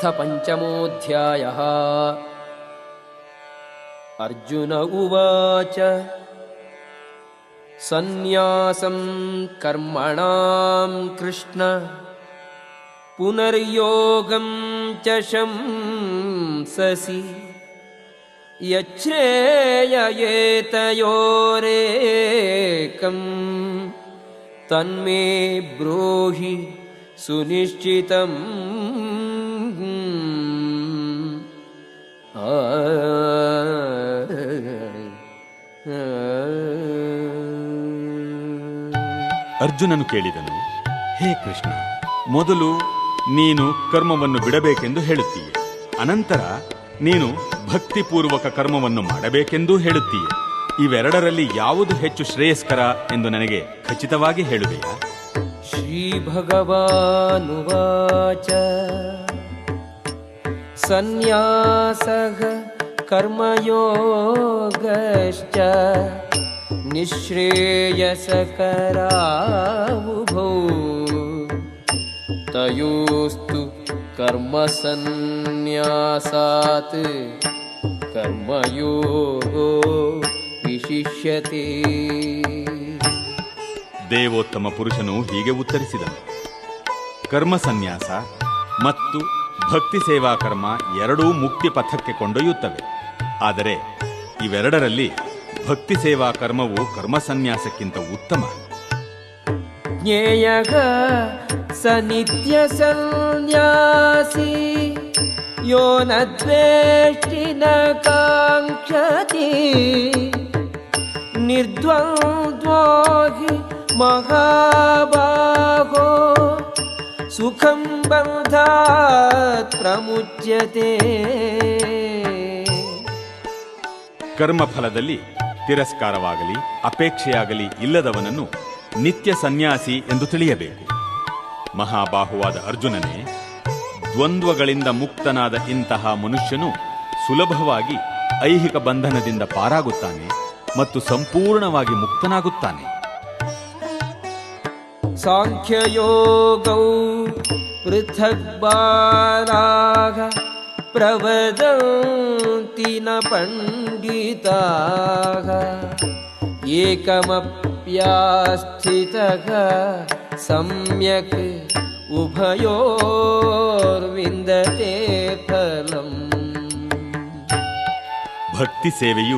अथ पञ्चमोऽध्यायः। अर्जुन उवाच सन्न्यासं कर्मणां कृष्ण पुनर्योगं च शंससि। यच्छ्रेययेतयोरेकं तन्मे ब्रूहि सुनिश्चितम् ಅರ್ಜುನನು ಕೇಳಿದನು, ಹೇ ಕೃಷ್ಣ, ಮೊದಲು ನೀನು ಕರ್ಮವನ್ನು ಬಿಡಬೇಕೆಂದು ಹೇಳುತ್ತೀಯ. ಅನಂತರ ನೀನು ಭಕ್ತಿಪೂರ್ವಕ ಕರ್ಮವನ್ನು ಮಾಡಬೇಕೆಂದೂ ಹೇಳುತ್ತೀಯ. ಇವೆರಡರಲ್ಲಿ ಯಾವುದು ಹೆಚ್ಚು ಶ್ರೇಯಸ್ಕರ ಎಂದು ನನಗೆ ಖಚಿತವಾಗಿ ಹೇಳುವೆಯ? ಶ್ರೀ ಭಗವಾನುವಾಚ. ಸನ್ಯಾಸ ಕರ್ಮಯೋಗಶ್ಚ. निःश्रेयसकरावुभौ तयोस्तु कर्मसन्न्यासात् कर्मयोगो विशिष्यते ದೇವೋತ್ತಮ ಪುರುಷನು ಹೀಗೆ ಉತ್ತರಿಸಿದನು ಕರ್ಮ ಸನ್ಯಾಸ ಮತ್ತು ಭಕ್ತಿ ಸೇವಾ ಕರ್ಮ ಎರಡೂ ಮುಕ್ತಿ ಪಥಕ್ಕೆ ಕೊಂಡೊಯ್ಯುತ್ತವೆ ಆದರೆ ಇವೆರಡರಲ್ಲಿ ಭಕ್ತಿ ಸೇವಾ ಕರ್ಮವು ಕರ್ಮಸನ್ಯಾಸಕ್ಕಿಂತ ಉತ್ತಮ. ಜ್ಞೇಯಗ ಸನಿತ್ಯ ಸನ್ಯಾಸಿ ಯೋ ನ ನ ಕಾಂಕ್ಷತಿ ನಿರ್ದ್ವಂದ್ವೋಗಿ ಮಹಾಭಾಗೋ ಸುಖಂ ಬಂಧಾತ್ ಪ್ರಮುಚ್ಯತೆ. ಕರ್ಮಫಲದಲ್ಲಿ ತಿರಸ್ಕಾರವಾಗಲಿ, ಅಪೇಕ್ಷೆಯಾಗಲಿ ಇಲ್ಲದವನನ್ನು ನಿತ್ಯ ಸನ್ಯಾಸಿ ಎಂದು ತಿಳಿಯಬೇಕು. ಮಹಾಬಾಹುವಾದ ಅರ್ಜುನನೇ, ದ್ವಂದ್ವಗಳಿಂದ ಮುಕ್ತನಾದ ಇಂತಹ ಮನುಷ್ಯನು ಸುಲಭವಾಗಿ ಐಹಿಕ ಬಂಧನದಿಂದ ಪಾರಾಗುತ್ತಾನೆ ಮತ್ತು ಸಂಪೂರ್ಣವಾಗಿ ಮುಕ್ತನಾಗುತ್ತಾನೆ. ಸಾಂಖ್ಯಯೋಗೌ ಪೃಥಕ್ ಬಾರಾಗ ಪ್ರವದಂತಿ ಪಂಡ पण्डिताः एकमप्यास्थितः सम्यक् उभयोर्विन्दते फलम् ಭಕ್ತಿ ಸೇವೆಯು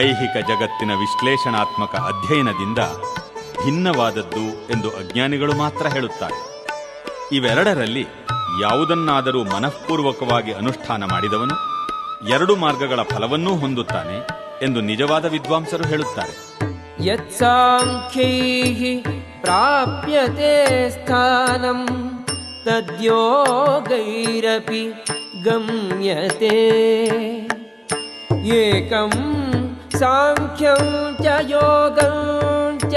ಐಹಿಕ ಜಗತ್ತಿನ ವಿಶ್ಲೇಷಣಾತ್ಮಕ ಅಧ್ಯಯನದಿಂದ ಭಿನ್ನವಾದದ್ದು ಎಂದು ಅಜ್ಞಾನಿಗಳು ಮಾತ್ರ ಹೇಳುತ್ತಾರೆ ಇವೆರಡರಲ್ಲಿ ಯಾವುದನ್ನಾದರೂ ಮನಃಪೂರ್ವಕವಾಗಿ ಅನುಷ್ಠಾನ ಮಾಡಿದವನು ಎರಡು ಮಾರ್ಗಗಳ ಫಲವನ್ನೂ ಹೊಂದುತ್ತಾನೆ ಎಂದು ನಿಜವಾದ ವಿದ್ವಾಂಸರು ಹೇಳುತ್ತಾರೆ. ಯತ್ಸಾಂಖ್ಯೈ ಪ್ರಾಪ್ಯತೆ ಸ್ಥಾನಂ ತದ್ಯೋಗೈರಪಿ ಗಮ್ಯತೆ. ಏಕಂ ಸಾಂಖ್ಯಂ ಚ ಯೋಗಂ ಚ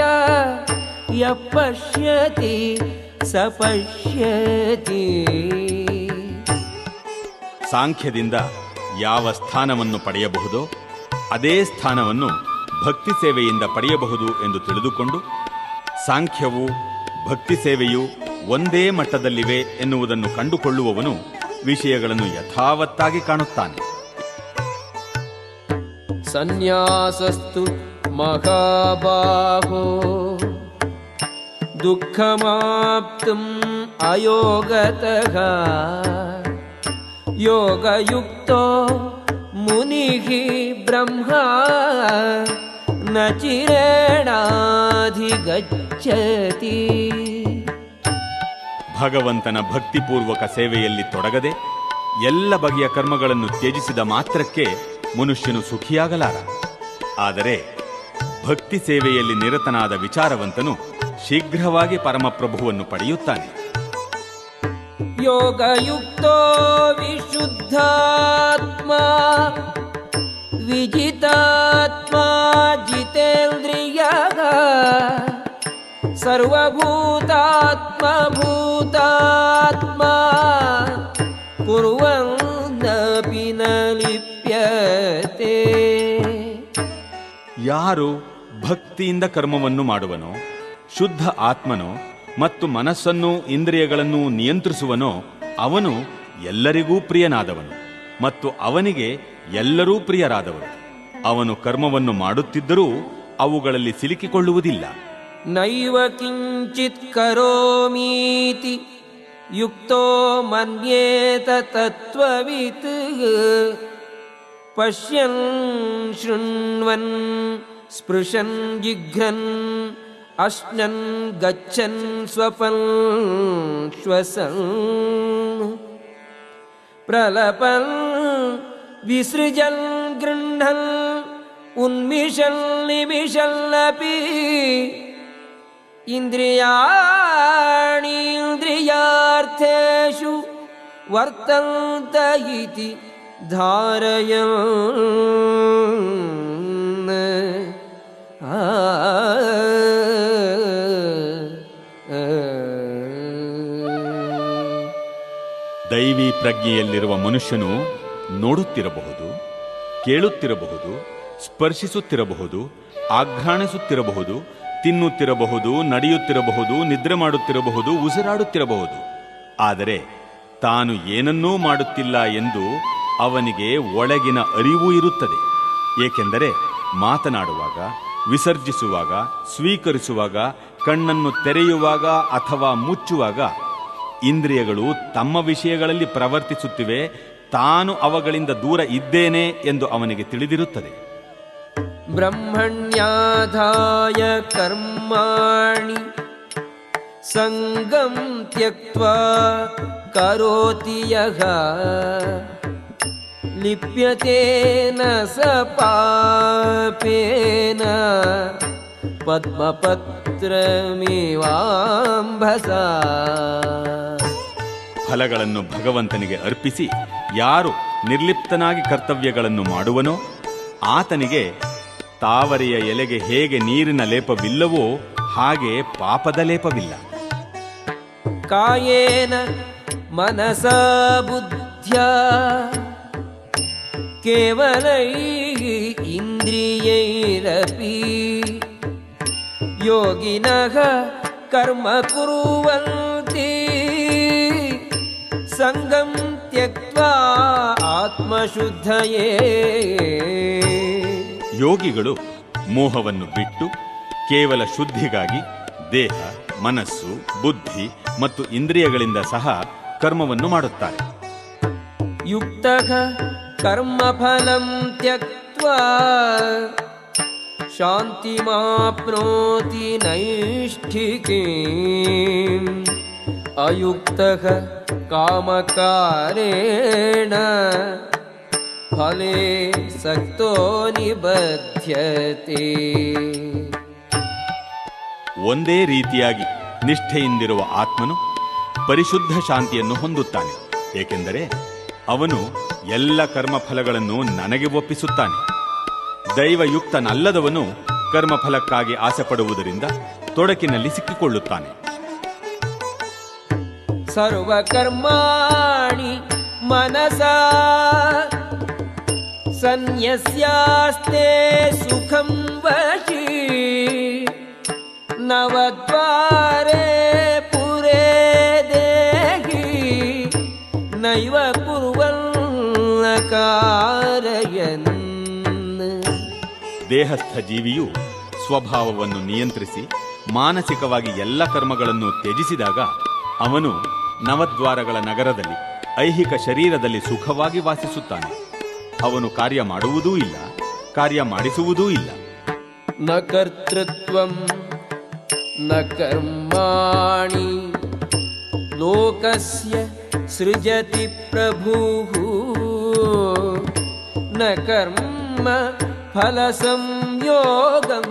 ಯಪಶ್ಯತಿ ಸಪಶ್ಯತಿ. ಸಾಂಖ್ಯದಿಂದ ಯಾವ ಸ್ಥಾನವನ್ನು ಪಡೆಯಬಹುದೋ ಅದೇ ಸ್ಥಾನವನ್ನು ಭಕ್ತಿ ಸೇವೆಯಿಂದ ಪಡೆಯಬಹುದು ಎಂದು ತಿಳಿದುಕೊಂಡು ಸಾಂಖ್ಯವು ಭಕ್ತಿ ಸೇವೆಯು ಒಂದೇ ಮಟ್ಟದಲ್ಲಿವೆ ಎನ್ನುವುದನ್ನು ಕಂಡುಕೊಳ್ಳುವವನು ವಿಷಯಗಳನ್ನು ಯಥಾವತ್ತಾಗಿ ಕಾಣುತ್ತಾನೆ. ಸನ್ಯಾಸಸ್ತು ಮಹಾಬಾಹೋ. ದುಃಖಮಾಪ್ತಂ ಅಯೋಗತಃ. योगयुक्तो मुनिः ब्रह्मा न चिरेणाधिगच्छति ಭಗವಂತನ ಭಕ್ತಿಪೂರ್ವಕ ಸೇವೆಯಲ್ಲಿ ತೊಡಗದೆ ಎಲ್ಲ ಬಗೆಯ ಕರ್ಮಗಳನ್ನು ತ್ಯಜಿಸಿದ ಮಾತ್ರಕ್ಕೆ ಮನುಷ್ಯನು ಸುಖಿಯಾಗಲಾರ ಆದರೆ ಭಕ್ತಿ ಸೇವೆಯಲ್ಲಿ ನಿರತನಾದ ವಿಚಾರವಂತನು ಶೀಘ್ರವಾಗಿ ಪರಮಪ್ರಭುವನ್ನು ಪಡೆಯುತ್ತಾನೆ योगयुक्तो विशुद्धात्मा विजितात्मा जितेन्द्रियः सर्वभूतात्मा भूतात्मा कुर्वन्नपि न लिप्यते ಯಾರು ಭಕ್ತಿಯಿಂದ ಕರ್ಮವನ್ನು ಮಾಡುವನೋ ಶುದ್ಧ ಆತ್ಮನೋ ಮತ್ತು ಮನಸ್ಸನ್ನು ಇಂದ್ರಿಯಗಳನ್ನು ನಿಯಂತ್ರಿಸುವನೋ ಅವನು ಎಲ್ಲರಿಗೂ ಪ್ರಿಯನಾದವನು ಮತ್ತು ಅವನಿಗೆ ಎಲ್ಲರೂ ಪ್ರಿಯರಾದವರು. ಅವನು ಕರ್ಮವನ್ನು ಮಾಡುತ್ತಿದ್ದರೂ ಅವುಗಳಲ್ಲಿ ಸಿಲುಕಿಕೊಳ್ಳುವುದಿಲ್ಲ. ನೈವ ಕಿಂಚಿತ್ ಕರೋಮೀತಿ ಯುಕ್ತೋ ಮನ್ಯೇತ ತತ್ವವಿತ್ ಪಶ್ಯನ್ ಶೃಣ್ವನ್ ಸ್ಪೃಶನ್ ಜಿಘ್ರನ್ अश्नन् गच्छन् स्वपन् श्वसन् प्रलपन् विसृजन् गृह्णन् उन्मिषन् निमिषन्नपि इन्द्रियाणि इन्द्रियार्थेषु वर्तन्त इति धारयन् ಪ್ರಜ್ಞೆಯಲ್ಲಿರುವ ಮನುಷ್ಯನು ನೋಡುತ್ತಿರಬಹುದು, ಕೇಳುತ್ತಿರಬಹುದು, ಸ್ಪರ್ಶಿಸುತ್ತಿರಬಹುದು, ಆಘ್ರಾಣಿಸುತ್ತಿರಬಹುದು, ತಿನ್ನುತ್ತಿರಬಹುದು, ನಡೆಯುತ್ತಿರಬಹುದು, ನಿದ್ರೆ ಮಾಡುತ್ತಿರಬಹುದು, ಉಸಿರಾಡುತ್ತಿರಬಹುದು. ಆದರೆ ತಾನು ಏನನ್ನೂ ಮಾಡುತ್ತಿಲ್ಲ ಎಂದು ಅವನಿಗೆ ಒಳಗಿನ ಅರಿವು ಇರುತ್ತದೆ. ಏಕೆಂದರೆ ಮಾತನಾಡುವಾಗ, ವಿಸರ್ಜಿಸುವಾಗ, ಸ್ವೀಕರಿಸುವಾಗ, ಕಣ್ಣನ್ನು ತೆರೆಯುವಾಗ ಅಥವಾ ಮುಚ್ಚುವಾಗ ಇಂದ್ರಿಯಗಳು ತಮ್ಮ ವಿಷಯಗಳಲ್ಲಿ ಪ್ರವರ್ತಿಸುತ್ತಿವೆ, ತಾನು ಅವಗಳಿಂದ ದೂರ ಇದ್ದೇನೆ ಎಂದು ಅವನಿಗೆ ತಿಳಿದಿರುತ್ತದೆ. ಬ್ರಹ್ಮಣ್ಯಾಧಾಯ ಕರ್ಮಾಣಿ ಸಂಗಂ ತ್ಯಕ್ತ ಕರೋತಿ ಯಹ. ಲಿಪ್ಯತೇನ ಸ ಪಾಪೇನ ಗೋತ್ರಮೇವಾಂಭಸ ಫಲಗಳನ್ನು ಭಗವಂತನಿಗೆ ಅರ್ಪಿಸಿ ಯಾರು ನಿರ್ಲಿಪ್ತನಾಗಿ ಕರ್ತವ್ಯಗಳನ್ನು ಮಾಡುವನೋ ಆತನಿಗೆ ತಾವರೆಯ ಎಲೆಗೆ ಹೇಗೆ ನೀರಿನ ಲೇಪವಿಲ್ಲವೋ ಹಾಗೆ ಪಾಪದ ಲೇಪವಿಲ್ಲ. ಕಾಯೇನ ಮನಸ ಬುದ್ಧ ಕೇವಲೈ ಇಂದ್ರಿಯೈರಪೀ योगिनः कर्म कुर्वन्ति सङ्गं त्यक्त्वा आत्मशुद्धये ಯೋಗಿಗಳು ಮೋಹವನ್ನು ಬಿಟ್ಟು ಕೇವಲ ಶುದ್ಧಿಗಾಗಿ ದೇಹ ಮನಸ್ಸು ಬುದ್ಧಿ ಮತ್ತು ಇಂದ್ರಿಯಗಳಿಂದ ಸಹ ಕರ್ಮವನ್ನು ಮಾಡುತ್ತಾರೆ युक्तः कर्मफलं त्यक्त्वा शान्तिमाप्नोति नैष्ठिकीम् अयुक्तः कामकारेण फले सक्तो निबध्यते ಒಂದೇ ರೀತಿಯಾಗಿ ನಿಷ್ಠೆಯಿಂದಿರುವ ಆತ್ಮನು ಪರಿಶುದ್ಧ ಶಾಂತಿಯನ್ನು ಹೊಂದುತ್ತಾನೆ ಏಕೆಂದರೆ ಅವನು ಎಲ್ಲ ಕರ್ಮಫಲಗಳನ್ನು ನನಗೆ ಒಪ್ಪಿಸುತ್ತಾನೆ ದೈವಯುಕ್ತನಲ್ಲದವನು ಕರ್ಮಫಲಕ್ಕಾಗಿ ಆಸೆ ಪಡುವುದರಿಂದ ತೊಡಕಿನಲ್ಲಿ ಸಿಕ್ಕಿಕೊಳ್ಳುತ್ತಾನೆ. ಸರ್ವಕರ್ಮಾಣಿ ಮನಸ ಸನ್ಯಸ್ಯಾಸ್ತೆ ಸುಖಂ ವಶಿ ನವದ್ವಾರೆ ಪುರೇ ದೇಹಿ ನೈವ ಕುರುವಲ್ಲ ಕಾರಯನ್ ದೇಹಸ್ಥ ಜೀವಿಯು ಸ್ವಭಾವವನ್ನು ನಿಯಂತ್ರಿಸಿ ಮಾನಸಿಕವಾಗಿ ಎಲ್ಲ ಕರ್ಮಗಳನ್ನು ತ್ಯಜಿಸಿದಾಗ ಅವನು ನವದ್ವಾರಗಳ ನಗರದಲ್ಲಿ, ಐಹಿಕ ಶರೀರದಲ್ಲಿ ಸುಖವಾಗಿ ವಾಸಿಸುತ್ತಾನೆ. ಅವನು ಕಾರ್ಯ ಮಾಡುವುದೂ ಇಲ್ಲ, ಕಾರ್ಯ ಮಾಡಿಸುವುದೂ ಇಲ್ಲ. ನ ಕರ್ತೃತ್ವ, ನ ಕರ್ಮಾಣಿ, ಲೋಕಸ್ಯ ಸೃಜತಿ ಪ್ರಭು ನ ಕರ್ಮ फलसंयोगम्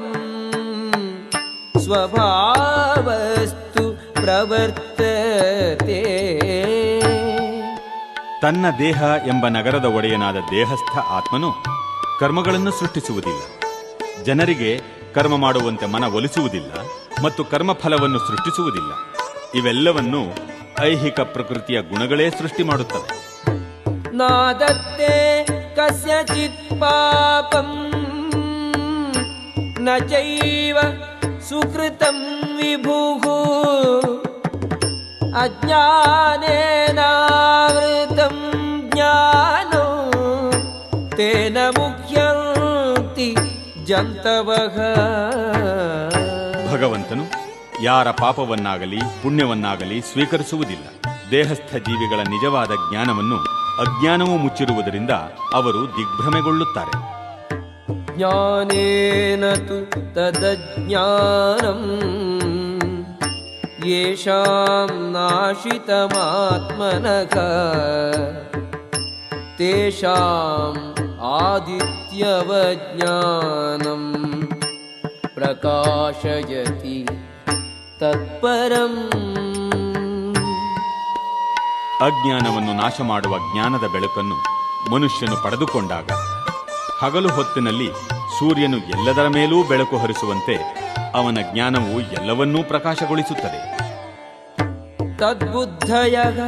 स्वभावस्तु प्रवर्तते ತನ್ನ ದೇಹ ಎಂಬ ನಗರದ ಒಡೆಯನಾದ ದೇಹಸ್ಥ ಆತ್ಮನು ಕರ್ಮಗಳನ್ನು ಸೃಷ್ಟಿಸುವುದಿಲ್ಲ ಜನರಿಗೆ ಕರ್ಮ ಮಾಡುವಂತೆ ಮನ ಒಲಿಸುವುದಿಲ್ಲ ಮತ್ತು ಕರ್ಮಫಲವನ್ನು ಸೃಷ್ಟಿಸುವುದಿಲ್ಲ ಇವೆಲ್ಲವನ್ನು ಐಹಿಕ ಪ್ರಕೃತಿಯ ಗುಣಗಳೇ ಸೃಷ್ಟಿ ಮಾಡುತ್ತವೆ नादत्ते कस्यचित् पापम् न चैव सुकृतं विभुः अज्ञानेनावृतं ज्ञानो ತೇನ ಮುಖ್ಯಂತಿ ಭಗವಂತನು ಯಾರ ಪಾಪವನ್ನಾಗಲಿ ಪುಣ್ಯವನ್ನಾಗಲಿ ಸ್ವೀಕರಿಸುವುದಿಲ್ಲ. ದೇಹಸ್ಥ ಜೀವಿಗಳ ನಿಜವಾದ ಜ್ಞಾನವನ್ನು ಅಜ್ಞಾನವೂ ಮುಚ್ಚಿರುವುದರಿಂದ ಅವರು ದಿಗ್ಭ್ರಮೆಗೊಳ್ಳುತ್ತಾರೆ. ज्ञानेन तु तदज्ञानम् येषां नाशितमात्मनः तेषाम् आदित्यवज्ञानम् प्रकाशयति तत्परम् ಅಜ್ಞಾನವನ್ನು ನಾಶ ಮಾಡುವ ಜ್ಞಾನದ ಬೆಳಕನ್ನು ಮನುಷ್ಯನು ಪಡೆದುಕೊಂಡಾಗ ಹಗಲು ಹೊತ್ತಿನಲ್ಲಿ ಸೂರ್ಯನು ಎಲ್ಲದರ ಮೇಲೂ ಬೆಳಕು ಹರಿಸುವಂತೆ ಅವನ ಜ್ಞಾನವು ಎಲ್ಲವನ್ನೂ ಪ್ರಕಾಶಗೊಳಿಸುತ್ತದೆ. ತದ್ಬುದ್ಧಯಗ,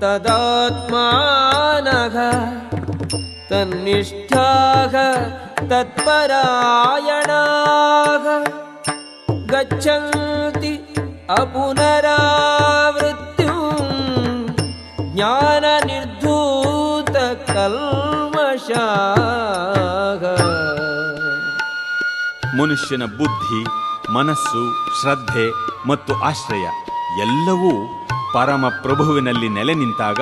ತದಾತ್ಮಾನಗ, ತನ್ನಿಷ್ಠಾಗ, ತತ್ಪರಾಯಣಾಗ, ಗಚ್ಚಂತಿ ಅಪುನರಾವೃತ್ಯು ಜ್ಞಾನ ಮನುಷ್ಯನ ಬುದ್ಧಿ ಮನಸ್ಸು ಶ್ರದ್ಧೆ ಮತ್ತು ಆಶ್ರಯ ಎಲ್ಲವೂ ಪರಮ ಪ್ರಭುವಿನಲ್ಲಿ ನೆಲೆ ನಿಂತಾಗ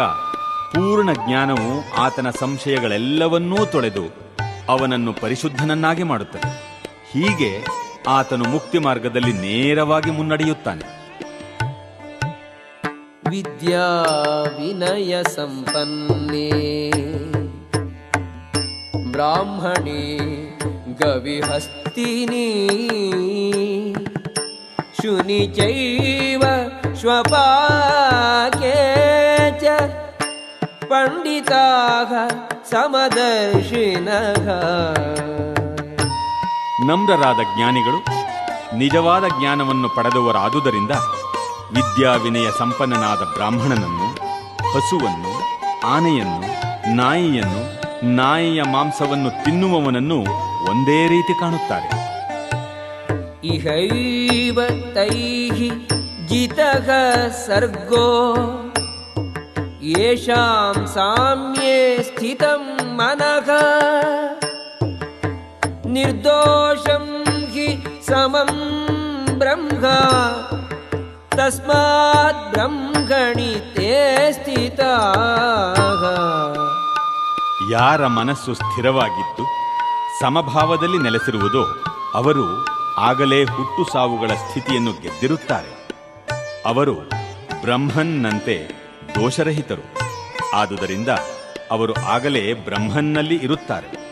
ಪೂರ್ಣ ಜ್ಞಾನವು ಆತನ ಸಂಶಯಗಳೆಲ್ಲವನ್ನೂ ತೊಳೆದು ಅವನನ್ನು ಪರಿಶುದ್ಧನನ್ನಾಗಿ ಮಾಡುತ್ತದೆ. ಹೀಗೆ ಆತನು ಮುಕ್ತಿ ಮಾರ್ಗದಲ್ಲಿ ನೇರವಾಗಿ ಮುನ್ನಡೆಯುತ್ತಾನೆ. ವಿದ್ಯಾ ವಿನಯ ಸಂಪನ್ನೇ ब्राह्मणे गविहस्तिनी शुनि चैव श्वपाके च पण्डिताः समदर्शिनः ನಮ್ರರಾದ ಜ್ಞಾನಿಗಳು ನಿಜವಾದ ಜ್ಞಾನವನ್ನು ಪಡೆದವರಾದುದರಿಂದ ವಿದ್ಯಾವಿನಯ ಸಂಪನ್ನನಾದ ಬ್ರಾಹ್ಮಣನನ್ನು ಹಸುವನ್ನು ಆನೆಯನ್ನು ನಾಯಿಯನ್ನು ನಾಯಿಯ ಮಾಂಸವನ್ನು ತಿನ್ನುವವನನ್ನು ಒಂದೇ ರೀತಿ ಕಾಣುತ್ತಾರೆ. ಇಹೈವ ತೈಹಿ ಜಿತಃ ಸರ್ಗೋ ಯೇಷಾಂ ಸಾಮ್ಯೇ ಸ್ಥಿತಂ ಮನಃ ನಿರ್ದೋಷಂ ಹಿ ಸಮಂ ಬ್ರಹ್ಮ ತಸ್ಮಾತ್ ಬ್ರಹ್ಮಣಿ ಸ್ಥಿತ ಯಾರ ಮನಸ್ಸು ಸ್ಥಿರವಾಗಿತ್ತು ಸಮಭಾವದಲ್ಲಿ ನೆಲೆಸಿರುವುದೋ ಅವರು ಆಗಲೇ ಹುಟ್ಟು ಸಾವುಗಳ ಸ್ಥಿತಿಯನ್ನು ಗೆದ್ದಿರುತ್ತಾರೆ. ಅವರು ಬ್ರಹ್ಮನ್ನಂತೆ ದೋಷರಹಿತರು. ಆದುದರಿಂದ ಅವರು ಆಗಲೇ ಬ್ರಹ್ಮನ್ನಲ್ಲಿ ಇರುತ್ತಾರೆ.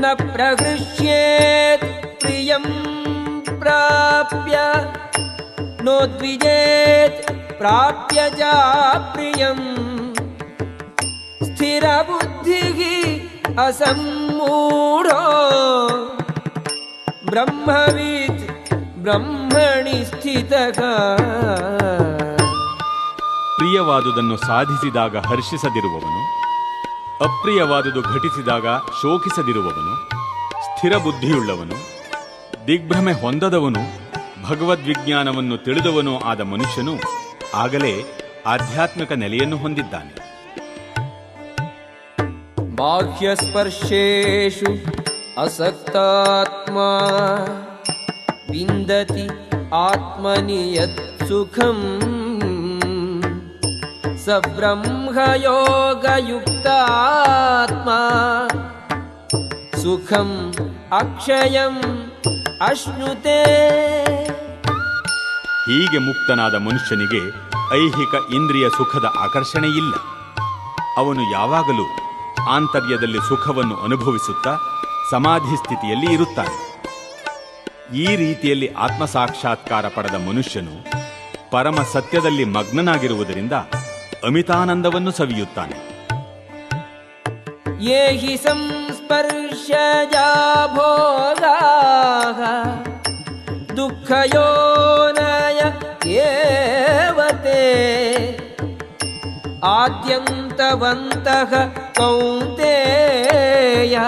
ನ ಪ್ರಹೃಷ್ಯೇತ್ ಪ್ರಿಯಂ ಪ್ರಾಪ್ಯ. ನೋ ದ್ವಿಜೇತ್ ಪ್ರಾಪ್ಯ ಜಾ ಪ್ರಿಯಂ. ಸ್ಥಿರ ಬುದ್ಧಿ ಅಸಮ್ಮೂಢೋ? ಬ್ರಹ್ಮವೀತ್ ಬ್ರಹ್ಮಣಿ ಸ್ಥಿತಗ ಪ್ರಿಯವಾದುದನ್ನು ಸಾಧಿಸಿದಾಗ ಹರ್ಷಿಸದಿರುವವನು, ಅಪ್ರಿಯವಾದುದು ಘಟಿಸಿದಾಗ ಶೋಕಿಸದಿರುವವನು, ಸ್ಥಿರ ಬುದ್ಧಿಯುಳ್ಳವನು, ದಿಗ್ಭ್ರಮೆ ಹೊಂದದವನು ಭಗವದ್ವಿಜ್ಞಾನವನ್ನು ತಿಳಿದವನು ಆದ ಮನುಷ್ಯನು ಆಗಲೇ ಆಧ್ಯಾತ್ಮಿಕ ನೆಲೆಯನ್ನು ಹೊಂದಿದ್ದಾನೆ. बाह्यस्पर्शेषु असक्तात्मा विन्दति आत्मनि यत् सुखम् स ब्रह्मयोगयुक्तात्मा सुखम् अक्षयम् अश्नुते ಹೀಗೆ ಮುಕ್ತನಾದ ಮನುಷ್ಯನಿಗೆ ಐಹಿಕ ಇಂದ್ರಿಯ ಸುಖದ ಆಕರ್ಷಣೆ ಇಲ್ಲ ಅವನು ಯಾವಾಗಲೂ ಆಂತರ್ಯದಲ್ಲಿ ಸುಖವನ್ನು ಅನುಭವಿಸುತ್ತಾ ಸಮಾಧಿ ಸ್ಥಿತಿಯಲ್ಲಿ ಇರುತ್ತಾನೆ. ಈ ರೀತಿಯಲ್ಲಿ ಆತ್ಮ ಸಾಕ್ಷಾತ್ಕಾರ ಪಡೆದ ಮನುಷ್ಯನು ಪರಮ ಸತ್ಯದಲ್ಲಿ ಮಗ್ನನಾಗಿರುವುದರಿಂದ ಅಮಿತಾನಂದವನ್ನು ಸವಿಯುತ್ತಾನೆ. ಯೇ ದುಃಖಯೋನಯ ಆದ್ಯಂತವಂತಹ ಕೌಂತೆಯ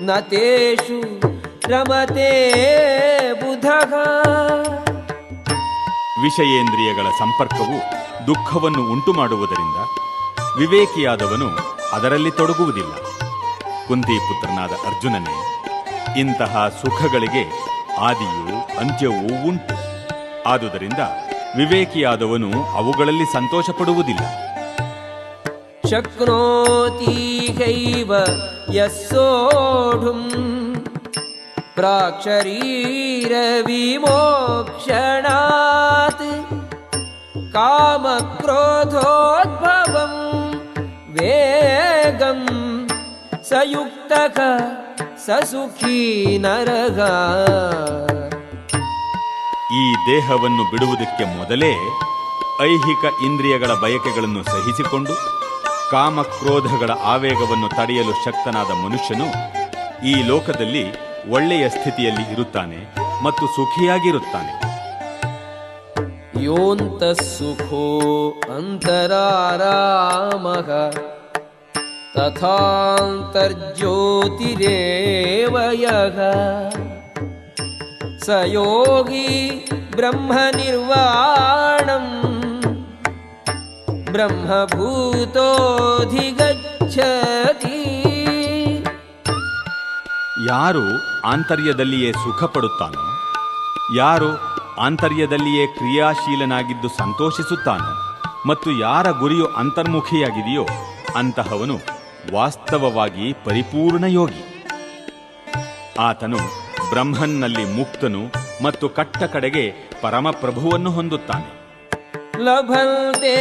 ನತೇಶು ರಮತೆ ಬುಧ. ವಿಷಯೇಂದ್ರಿಯಗಳ ಸಂಪರ್ಕವು ದುಃಖವನ್ನು ಉಂಟು ಮಾಡುವುದರಿಂದ ವಿವೇಕಿಯಾದವನು ಅದರಲ್ಲಿ ತೊಡಗುವುದಿಲ್ಲ. ಕುಂತಿ ಪುತ್ರನಾದ ಅರ್ಜುನನೇ, ಇಂತಹ ಸುಖಗಳಿಗೆ ಆದಿಯೂ ಅಂತ್ಯವೂ ಉಂಟು. ಆದುದರಿಂದ ವಿವೇಕಿಯಾದವನು ಅವುಗಳಲ್ಲಿ ಸಂತೋಷ ಪಡುವುದಿಲ್ಲ शक्नोतीहैव यः सोढुम् प्राक्शरीरविमोक्षणात् कामक्रोधोद्भवम् वेगम् स युक्तः स सुखी नरः ಈ ದೇಹವನ್ನು ಬಿಡುವುದಕ್ಕೆ ಮೊದಲೇ ಐಹಿಕ ಇಂದ್ರಿಯಗಳ ಬಯಕೆಗಳನ್ನು ಸಹಿಸಿಕೊಂಡು ಕಾಮಕ್ರೋಧಗಳ ಆವೇಗವನ್ನು ತಡೆಯಲು ಶಕ್ತನಾದ ಮನುಷ್ಯನು ಈ ಲೋಕದಲ್ಲಿ ಒಳ್ಳೆಯ ಸ್ಥಿತಿಯಲ್ಲಿ ಇರುತ್ತಾನೆ ಮತ್ತು ಸುಖಿಯಾಗಿರುತ್ತಾನೆ. ಯೋಂತ ಸುಖೋ ಅಂತರಾರಾಮ ತಥಾಂತರ್ಜ್ಯೋತಿರೇವಯ ಸಯೋಗಿ ಬ್ರಹ್ಮ ನಿರ್ವಾಣಂ ಬ್ರಹ್ಮಭೂತೋಧಿಗಚ್ಚತಿ. ಯಾರು ಆಂತರ್ಯದಲ್ಲಿಯೇ ಸುಖ ಪಡುತ್ತಾನೋ ಯಾರು ಆಂತರ್ಯದಲ್ಲಿಯೇ ಕ್ರಿಯಾಶೀಲನಾಗಿದ್ದು ಸಂತೋಷಿಸುತ್ತಾನೋ, ಮತ್ತು ಯಾರ ಗುರಿಯು ಅಂತರ್ಮುಖಿಯಾಗಿದೆಯೋ ಅಂತಹವನು ವಾಸ್ತವವಾಗಿ ಪರಿಪೂರ್ಣ ಯೋಗಿ. ಆತನು ಬ್ರಹ್ಮನ್ನಲ್ಲಿ ಮುಕ್ತನು ಮತ್ತು ಕಟ್ಟ ಕಡೆಗೆ ಪರಮಪ್ರಭುವನ್ನು ಹೊಂದುತ್ತಾನೆ. लभन्ते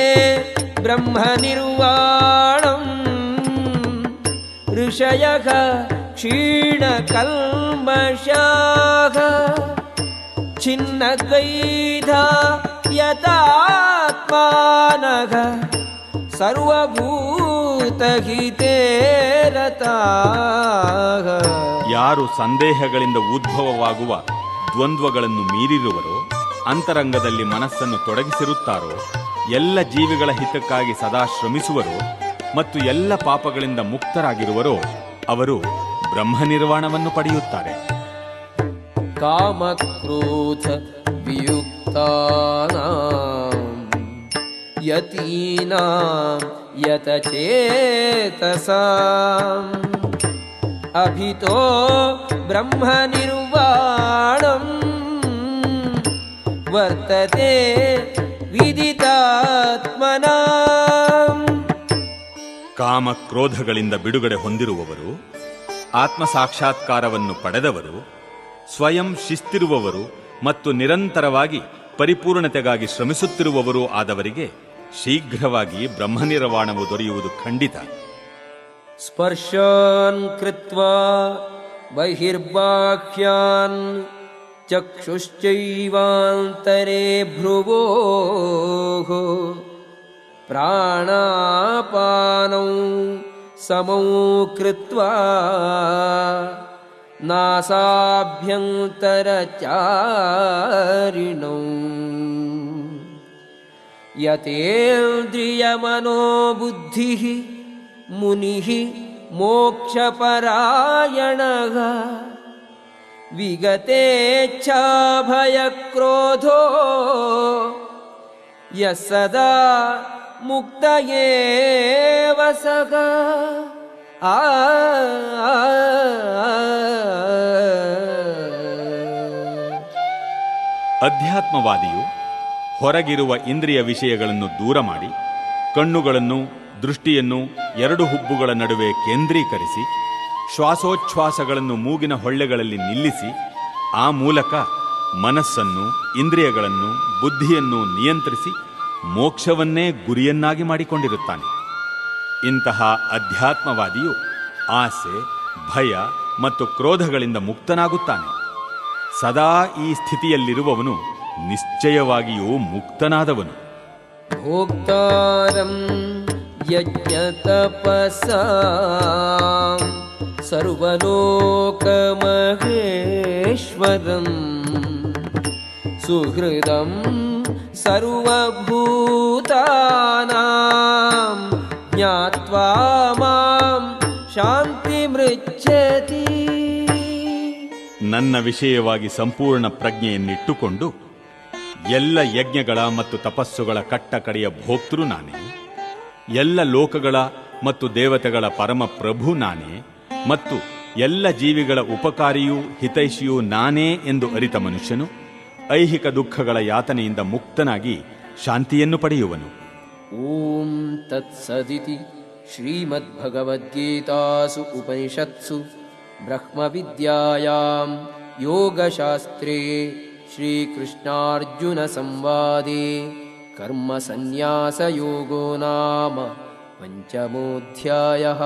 ब्रह्मनिर्वाणम् ऋषयः क्षीणकल्मषाः छिन्नद्वैधा यतात्मानः सर्वभूतहिते रताः ಯಾರು ಸಂದೇಹಗಳಿಂದ ಉದ್ಭವವಾಗುವ ದ್ವಂದ್ವಗಳನ್ನು ಮೀರಿರುವರೋ ಅಂತರಂಗದಲ್ಲಿ ಮನಸ್ಸನ್ನು ತೊಡಗಿಸಿರುತ್ತಾರೋ, ಎಲ್ಲ ಜೀವಿಗಳ ಹಿತಕ್ಕಾಗಿ ಸದಾ ಶ್ರಮಿಸುವರು ಮತ್ತು ಎಲ್ಲ ಪಾಪಗಳಿಂದ ಮುಕ್ತರಾಗಿರುವರೋ, ಅವರು ಬ್ರಹ್ಮನಿರ್ವಾಣವನ್ನು ಪಡೆಯುತ್ತಾರೆ. ಕಾಮಕ್ರೋಧ ಯತೀನಾ ಯತಚೇತಸಾಂ. ಅಭಿತೋ ಬ್ರಹ್ಮನಿರ್ವಾಣಂ ब्रह्मनिर्वाणम् वर्तते विदितात्मनाम् ಕಾಮಕ್ರೋಧಗಳಿಂದ ಬಿಡುಗಡೆ ಹೊಂದಿರುವವರು ಆತ್ಮ ಸಾಕ್ಷಾತ್ಕಾರವನ್ನು ಪಡೆದವರು ಸ್ವಯಂ ಶಿಸ್ತಿರುವವರು ಮತ್ತು ನಿರಂತರವಾಗಿ ಪರಿಪೂರ್ಣತೆಗಾಗಿ ಶ್ರಮಿಸುತ್ತಿರುವವರು ಆದವರಿಗೆ ಶೀಘ್ರವಾಗಿ ಬ್ರಹ್ಮನಿರ್ವಾಣವು ದೊರೆಯುವುದು ಖಂಡಿತ स्पर्शान् कृत्वा बहिर्बाह्यान् चक्षुश्चैवान्तरे भ्रुवोः प्राणापानौ समौ कृत्वा नासाभ्यन्तरचारिणौ। यतेन्द्रियमनोबुद्धिः मुनिः मोक्षपरायणः विगतेच्छाभयक्रोधो यः सदा मुक्त एव सः आ ಅಧ್ಯಾತ್ಮವಾದಿಯು ಹೊರಗಿರುವ ಇಂದ್ರಿಯ ವಿಷಯಗಳನ್ನು ದೂರ ಮಾಡಿ ಕಣ್ಣುಗಳನ್ನು ದೃಷ್ಟಿಯನ್ನು ಎರಡು ಹುಬ್ಬುಗಳ ನಡುವೆ ಕೇಂದ್ರೀಕರಿಸಿ ಶ್ವಾಸೋಚ್ಛ್ವಾಸಗಳನ್ನು ಮೂಗಿನ ಹೊಳ್ಳೆಗಳಲ್ಲಿ ನಿಲ್ಲಿಸಿ, ಆ ಮೂಲಕ ಮನಸ್ಸನ್ನು, ಇಂದ್ರಿಯಗಳನ್ನು, ಬುದ್ಧಿಯನ್ನು ನಿಯಂತ್ರಿಸಿ ಮೋಕ್ಷವನ್ನೇ ಗುರಿಯನ್ನಾಗಿ ಮಾಡಿಕೊಂಡಿರುತ್ತಾನೆ. ಇಂತಹ ಅಧ್ಯಾತ್ಮವಾದಿಯು ಆಸೆ, ಭಯ ಮತ್ತು ಕ್ರೋಧಗಳಿಂದ ಮುಕ್ತನಾಗುತ್ತಾನೆ. ಸದಾ ಈ ಸ್ಥಿತಿಯಲ್ಲಿರುವವನು ನಿಶ್ಚಯವಾಗಿಯೂ ಮುಕ್ತನಾದವನು. ಭೋಕ್ತಾರಂ ಯಜ್ಞತಪಸ सर्वलोकमहेश्वरम् सुहृदं सर्वभूतानां ज्ञात्वा मां शान्तिमृच्छति ನನ್ನ ವಿಷಯವಾಗಿ ಸಂಪೂರ್ಣ ಪ್ರಜ್ಞೆಯನ್ನಿಟ್ಟುಕೊಂಡು ಎಲ್ಲ ಯಜ್ಞಗಳ ಮತ್ತು ತಪಸ್ಸುಗಳ ಕಟ್ಟಕಡೆಯ ಭೋಕ್ತೃ ನಾನೇ ಎಲ್ಲ ಲೋಕಗಳ ಮತ್ತು ದೇವತೆಗಳ ಪರಮ ಪ್ರಭು ನಾನೇ ಮತ್ತು ಎಲ್ಲ ಜೀವಿಗಳ ಉಪಕಾರಿಯೂ ಹಿತೈಷಿಯೂ ನಾನೇ ಎಂದು ಅರಿತ ಮನುಷ್ಯನು ಐಹಿಕ ದುಃಖಗಳ ಯಾತನೆಯಿಂದ ಮುಕ್ತನಾಗಿ ಶಾಂತಿಯನ್ನು ಪಡೆಯುವನು ॐ तत्सदिति श्रीमद्भगवद्गीतासु उपनिषत्सु ब्रह्मविद्यायां योगशास्त्रे श्रीकृष्णार्जुनसंवादे कर्मसन्न्यासयोगो नाम पञ्चमोऽध्यायः